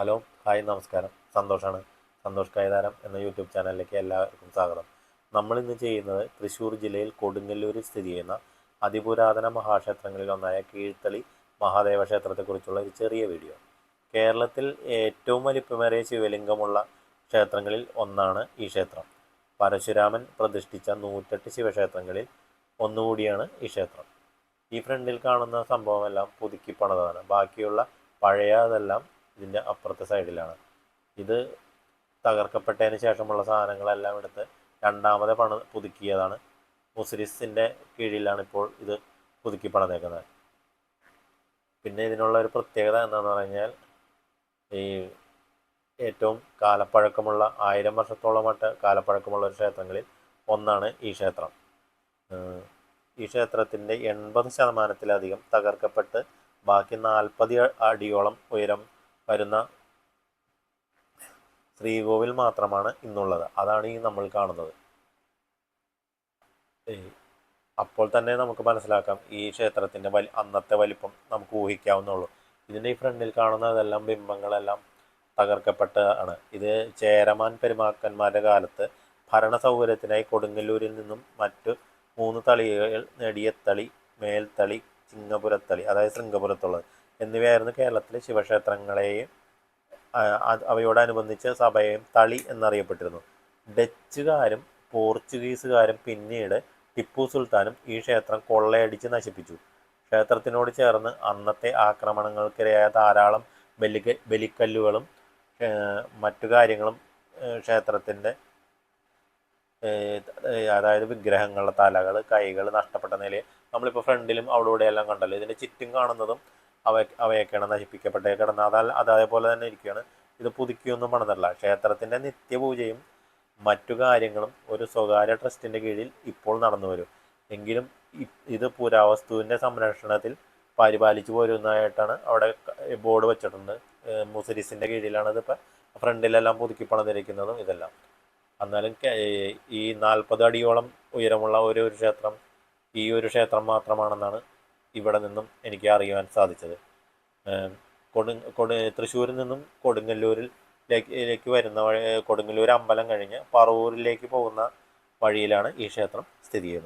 Hello hi നമസ്കാരം. സന്തോഷാണ്. സന്തോഷ് കൈതാരം എന്ന യൂട്യൂബ് ചാനലിലേക്ക് എല്ലാവർക്കും സ്വാഗതം. നമ്മളിന്ന് ചെയ്യുന്നത് തൃശ്ശൂർ ജില്ലയിൽ കൊടുങ്ങല്ലൂരിൽ സ്ഥിതി ചെയ്യുന്ന അതിപുരാതന മഹാക്ഷേത്രങ്ങളിൽ ഒന്നായ കീഴ്ത്തളി മഹാദേവ ക്ഷേത്രത്തെക്കുറിച്ചുള്ള ഒരു ചെറിയ വീഡിയോ. കേരളത്തിൽ ഏറ്റവും വലിപ്പമേറിയ ശിവലിംഗമുള്ള ക്ഷേത്രങ്ങളിൽ ഒന്നാണ് ഈ ക്ഷേത്രം. പരശുരാമൻ പ്രതിഷ്ഠിച്ച നൂറ്റെട്ട് ശിവക്ഷേത്രങ്ങളിൽ ഒന്നുകൂടിയാണ് ഈ ക്ഷേത്രം. ഈ ഫ്രണ്ടിൽ കാണുന്ന സംഭവമെല്ലാം പുതുക്കി പണിതാണ്. ബാക്കിയുള്ള പഴയ അതെല്ലാം ഇതിന്റെ അപ്പുറത്തെ സൈഡിലാണ്. ഇത് തകർക്കപ്പെട്ടതിന് ശേഷമുള്ള സാധനങ്ങളെല്ലാം എടുത്ത് രണ്ടാമത് പണ പുതുക്കിയതാണ്. മുസ്ലിസിന്റെ കീഴിലാണ് ഇപ്പോൾ ഇത് പുതുക്കി പണിതേക്കുന്നത്. പിന്നെ ഇതിനുള്ള ഒരു പ്രത്യേകത എന്താണെന്ന് പറഞ്ഞാൽ ഈ ഏറ്റവും കാലപ്പഴക്കമുള്ള ആയിരം വർഷത്തോളമായിട്ട് കാലപ്പഴക്കമുള്ള ഒരു ക്ഷേത്രങ്ങളിൽ ഒന്നാണ് ഈ ക്ഷേത്രം. ഈ ക്ഷേത്രത്തിന്റെ എൺപത് ശതമാനത്തിലധികം തകർക്കപ്പെട്ട് ബാക്കി നാൽപ്പത് അടിയോളം ഉയരം വരുന്ന ശ്രീകോവിൽ മാത്രമാണ് ഇന്നുള്ളത്. അതാണ് ഈ നമ്മൾ കാണുന്നത്. അപ്പോൾ തന്നെ നമുക്ക് മനസ്സിലാക്കാം ഈ ക്ഷേത്രത്തിന്റെ വലി അന്നത്തെ വലിപ്പം നമുക്ക് ഊഹിക്കാവുന്നുള്ളൂ. ഇതിന്റെ ഈ ഫ്രണ്ടിൽ കാണുന്നതെല്ലാം ബിംബങ്ങളെല്ലാം തകർക്കപ്പെട്ടതാണ് ഇത് ചേരമാൻ പെരുമാക്കന്മാരുടെ കാലത്ത് ഭരണ സൗകര്യത്തിനായി കൊടുങ്ങല്ലൂരിൽ നിന്നും മറ്റു മൂന്ന് തളികൾ നെടിയത്തളി മേൽത്തളി ചിങ്ങപുരത്തളി അതായത് ശൃംഗപുരത്തുള്ളത്. എന്നിവയായിരുന്നു കേരളത്തിലെ ശിവക്ഷേത്രങ്ങളെയും അവയോടനുബന്ധിച്ച സഭയെയും തളി എന്നറിയപ്പെട്ടിരുന്നു ഡച്ചുകാരും പോർച്ചുഗീസുകാരും പിന്നീട് ടിപ്പു സുൽത്താനും ഈ ക്ഷേത്രം കൊള്ളയടിച്ച് നശിപ്പിച്ചു. ക്ഷേത്രത്തിനോട് ചേർന്ന് അന്നത്തെ ആക്രമണങ്ങൾക്കിരയായ ധാരാളം ബലിക ബലിക്കല്ലുകളും മറ്റു കാര്യങ്ങളും ക്ഷേത്രത്തിന്റെ അതായത് വിഗ്രഹങ്ങളുടെ തലകൾ കൈകൾ നഷ്ടപ്പെട്ട നിലയിൽ നമ്മളിപ്പോൾ ഫ്രണ്ടിലും അവിടെ എല്ലാം കണ്ടല്ലോ. ഇതിന്റെ ചുറ്റും കാണുന്നതും അവ അവയൊക്കെയാണ് നശിപ്പിക്കപ്പെട്ടേ കിടന്ന അതാ അതേപോലെ തന്നെ ഇരിക്കുകയാണ്. ഇത് പുതുക്കിയൊന്നും പണിതല്ല. ക്ഷേത്രത്തിന്റെ നിത്യപൂജയും മറ്റു കാര്യങ്ങളും ഒരു സ്വകാര്യ ട്രസ്റ്റിന്റെ കീഴിൽ ഇപ്പോൾ നടന്നു വരും. എങ്കിലും ഇത് പുരാവസ്തുവിന്റെ സംരക്ഷണത്തിൽ പരിപാലിച്ചു പോരുന്നതായിട്ടാണ് അവിടെ ബോർഡ് വെച്ചിട്ടുണ്ട്. മുസരിസിന്റെ കീഴിലാണ് ഇതിപ്പോൾ ഫ്രണ്ടിലെല്ലാം പുതുക്കി പണിതിരിക്കുന്നതും ഇതെല്ലാം. എന്നാലും ഈ നാൽപ്പത് അടിയോളം ഉയരമുള്ള ഒരു ക്ഷേത്രം ഈ ഒരു ക്ഷേത്രം മാത്രമാണെന്നാണ് ഇവിടെ നിന്നും എനിക്ക് അറിയുവാൻ സാധിച്ചത്. കൊടു കൊടു തൃശ്ശൂരിൽ നിന്നും കൊടുങ്ങല്ലൂരിൽ ലേക്ക് വരുന്ന വഴി കൊടുങ്ങല്ലൂർ അമ്പലം കഴിഞ്ഞ് പറവൂരിലേക്ക് പോകുന്ന വഴിയിലാണ് ഈ ക്ഷേത്രം സ്ഥിതി ചെയ്യുന്നത്.